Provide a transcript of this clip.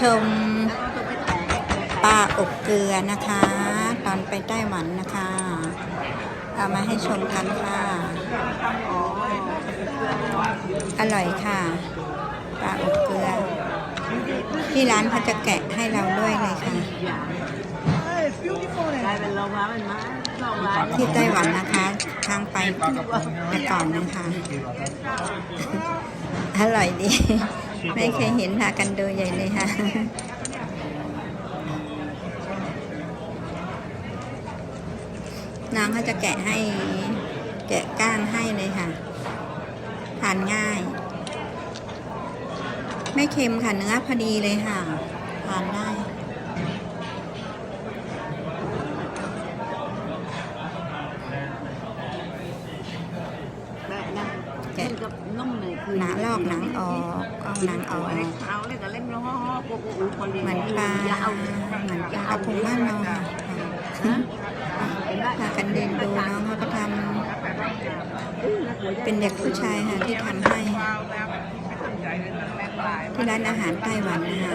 ชมปลาอบเกลือนะคะ ตอนไปไต้หวันนะคะ เอามาให้ชมกันค่ะ อร่อยค่ะปลาอบเกลือ ที่ร้านเขาจะแกะให้เราด้วยเลยค่ะที่ไต้หวันนะคะ ทางไปแต่ก่อนนะคะ อร่อยดี ไม่เคยเห็นพากันโดยใหญ่เลยค่ะน้องเขาจะแกะให้ แกะก้างให้เลยค่ะ ทานง่าย ไม่เค็มค่ะเนื้อพอดีเลยค่ะ ทานได้ แบบ นั้นกับนุ่มเลยคือหนังลอกหนังออกเอาหนังออกเล็กเท้าเล็กกับเล่นล้อโอ้โหคนเรียนเหมือนปลายาวเหมือนปลากระพงบ้านเราค่ะเป็นได้พากันเดินดูน้องเขาก็ทำเป็นเด็กผู้ชายค่ะที่ทำให้ที่ร้านอาหารไต้หวันนะคะ